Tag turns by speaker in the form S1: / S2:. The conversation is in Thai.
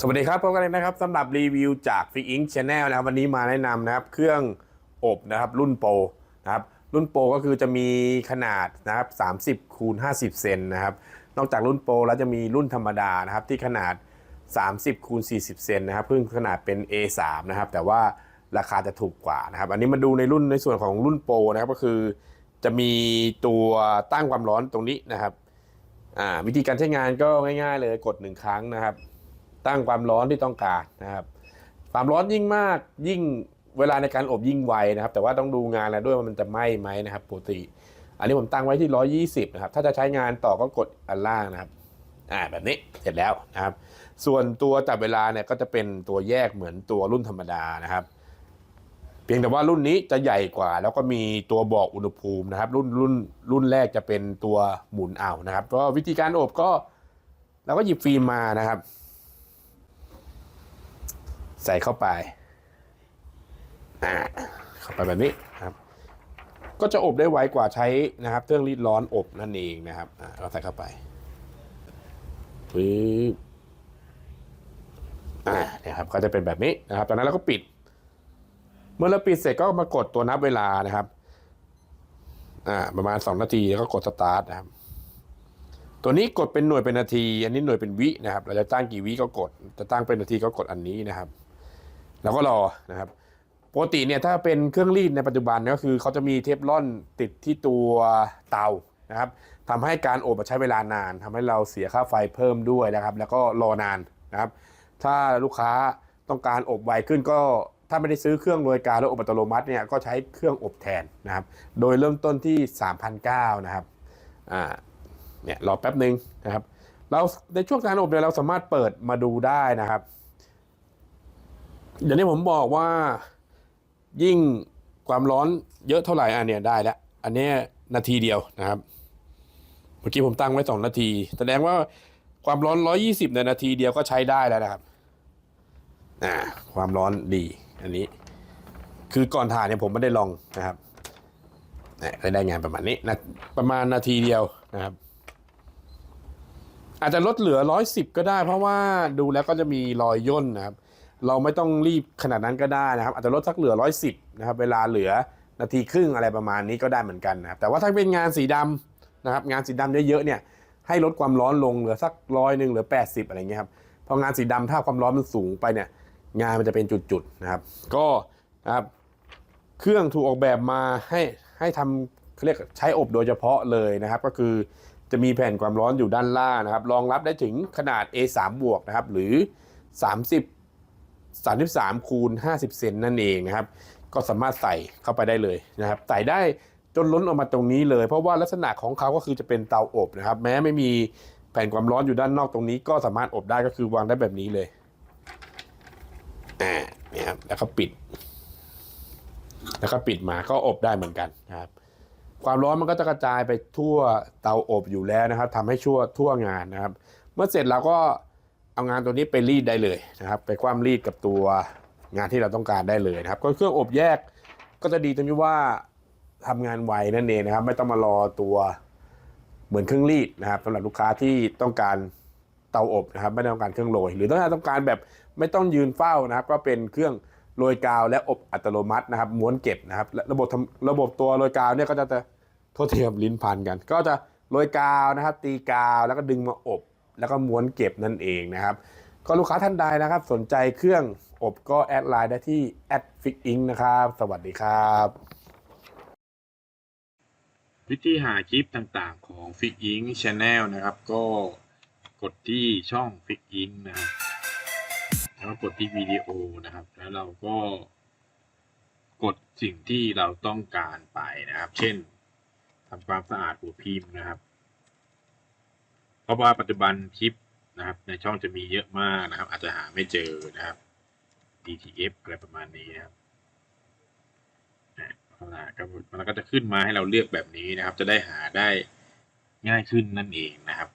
S1: สวัสดีครับพบกันเลยนะครับสำหรับรีวิวจาก f i x Ink Channel นะครับวันนี้มาแนะนำนะครับเครื่องอบนะครับรุ่นโปรนะครับรุ่นโปรก็คือจะมีขนาดนะครับ30คูณ50 เซนนะครับนอกจากรุ่นโปรแล้วจะมีรุ่นธรรมดานะครับที่ขนาด 30คูณ40 เซนนะครับเพิ่งขนาดเป็น A3 นะครับแต่ว่าราคาจะถูกกว่านะครับอันนี้มาดูในรุ่นในส่วนของรุ่นโปรนะครับก็คือจะมีตัวตั้งความร้อนตรงนี้นะครับวิธีการใช้งานก็ง่าย ๆ เลยกดหนึ่งครั้งนะครับ ตั้งความร้อนที่ต้องการนะครับ ความร้อนยิ่งมากยิ่งเวลาในการอบยิ่งไวนะครับ แต่ว่าต้องดูงานแล้วด้วยว่ามันจะไหม้ไหมนะครับปกติ อันนี้ผมตั้งไว้ที่ 120 นะครับ ถ้าจะใช้งานต่อก็กดอันล่างนะครับอ่าแบบนี้เสร็จแล้วนะครับ ส่วนตัวจับเวลาเนี่ยก็จะเป็นตัวแยกเหมือนตัวรุ่นธรรมดานะครับ เพียงแต่ว่ารุ่นนี้จะใหญ่กว่า แล้วก็มีตัวบอกอุณหภูมินะครับ รุ่นรุ่นรุ่นแรกจะเป็นตัวหมุนเอานะครับ ก็วิธีการอบก็เราก็หยิบฟิล์มมานะครับ ใส่เข้าไปอ่าเข้าไปแบบนี้นะครับ ก็จะอบได้ไวกว่าใช้นะครับ เครื่องรีดร้อนอบนั่นเองนะครับอ่าเราใส่เข้าไปปึ๊บอ่าเนี่ยครับก็จะเป็นแบบนี้นะครับตอนนั้นเราก็ปิด เมื่อเราปิดเสร็จก็มากดตัวนับเวลานะครับอ่าประมาณ 2 นาทีแล้วก็กดสตาร์ทนะครับ ตัวนี้กดเป็นหน่วยเป็นนาที อันนี้หน่วยเป็นวินะครับ เราจะตั้งกี่วิก็กด จะตั้งเป็นนาทีก็กดอันนี้นะครับ แล้วก็รอนะครับปกติเนี่ยถ้าเป็นเครื่องรีดในปัจจุบันก็คือเขาจะมีเทฟลอนติดที่ตัวเตานะครับทำให้การอบใช้เวลานานทำให้เราเสียค่าไฟเพิ่มด้วยนะครับ แล้วก็รอนานนะครับ ถ้าลูกค้าต้องการอบไวขึ้นก็ถ้าไม่ได้ซื้อเครื่องโรยการหรืออบอัตโนมัติเนี่ยก็ใช้เครื่องอบแทนนะครับ โดยเริ่มต้นที่3,900นะครับอ่าเนี่ยรอแป๊บหนึ่งนะครับเราในช่วงการอบเนี่ยเราสามารถเปิดมาดูได้นะครับ อย่างที่ผมบอกว่ายิ่งความร้อนเยอะเท่าไหร่อันเนี้ยได้แล้วอันเนี้ยนาทีเดียวนะครับ เมื่อกี้ผมตั้งไว้สองนาที แสดงว่าความร้อน120ในนาทีเดียวก็ใช้ได้แล้วนะครับอ่าความร้อนดีอันนี้ คือก่อนถ่ายเนี่ยผมไม่ได้ลองนะครับเนี่ยได้งานประมาณนี้นะประมาณนาทีเดียวนะครับ อาจจะลดเหลือ110ก็ได้ เพราะว่าดูแล้วก็จะมีรอยย่นนะครับ เราไม่ต้องรีบขนาดนั้นก็ได้นะครับ อาจจะลดสักเหลือ 110นะครับ เวลาเหลือนาทีครึ่งอะไรประมาณนี้ก็ได้เหมือนกันนะครับ แต่ว่าถ้าเป็นงานสีดำนะครับ งานสีดำเยอะๆเนี่ย ให้ลดความร้อนลงเหลือสักร้อยหนึ่งเหลือ 80 อะไรเงี้ยครับ พองานสีดำถ้าความร้อนมันสูงไปเนี่ย งานมันจะเป็นจุดๆนะครับ ก็นะครับ เครื่องถูกออกแบบมาให้ให้ทำเขาเรียกใช้อบโดยเฉพาะเลยนะครับ ก็คือจะมีแผ่นความร้อนอยู่ด้านล่างนะครับ รองรับได้ถึงขนาด A3 บวกนะครับ หรือ 30 33คูณ50 เซนนั่นเองนะครับ ก็สามารถใส่เข้าไปได้เลยนะครับ ใส่ได้จนล้นออกมาตรงนี้เลย เพราะว่าลักษณะของเขาก็คือจะเป็นเตาอบนะครับ แม้ไม่มีแผ่นความร้อนอยู่ด้านนอกตรงนี้ ก็สามารถอบได้ก็คือวางได้แบบนี้เลยอ่าเนี่ยครับแล้วก็ปิด แล้วก็ปิดมาก็อบได้เหมือนกันนะครับ ความร้อนมันก็จะกระจายไปทั่วเตาอบอยู่แล้วนะครับทำให้ชั่วทั่วงานนะครับ เมื่อเสร็จเราก็ เอางานตัวนี้ไปรีดได้เลยนะครับ ไปคว่ำรีดกับตัวงานที่เราต้องการได้เลยนะครับก็เครื่องอบแยกก็จะดีตรงที่ว่าทำงานไวนั่นเองนะครับ ไม่ต้องมารอตัวเหมือนเครื่องรีดนะครับสำหรับลูกค้าที่ต้องการเตาอบนะครับ ไม่ต้องการเครื่องโรยหรือถ้องการต้องการแบบไม่ต้องยืนเฝ้านะครับ ก็เป็นเครื่องโรยกาวและอบอัตโนมัตินะครับม้วนเก็บนะครับและระบบระบบตัวโรยกาวเนี่ยก็จะจะโทษทีครับลิ้นพันกัน ก็จะโรยกาวนะครับ ตีกาวแล้วก็ดึงมาอบ แล้วก็ม้วนเก็บนั่นเองนะครับ ก็ลูกค้าท่านใดนะครับ สนใจเครื่องอบก็แอดไลน์ได้ที่แอดฟิกอิงนะครับ สวัสดีครับ
S2: วิธีหาคลิปต่างๆของ f i x i n c Channel นะครับ ก็กดที่ช่อง f i x i n c นะครับแล้วก็กดที่วิดีโอนะครับ แล้วเราก็กดสิ่งที่เราต้องการไปนะครับ เช่นทำความสะอาดหัวพิมพ์นะครับ เพราะว่าปัจจุบันคลิปนะครับ ในช่องจะมีเยอะมากนะครับ อาจจะหาไม่เจอนะครับ DTF อะไรประมาณนี้นะครับเอาล่ะครับมันก็จะขึ้นมาให้เราเลือกแบบนี้นะครับ จะได้หาได้ง่ายขึ้นนั่นเองนะครับ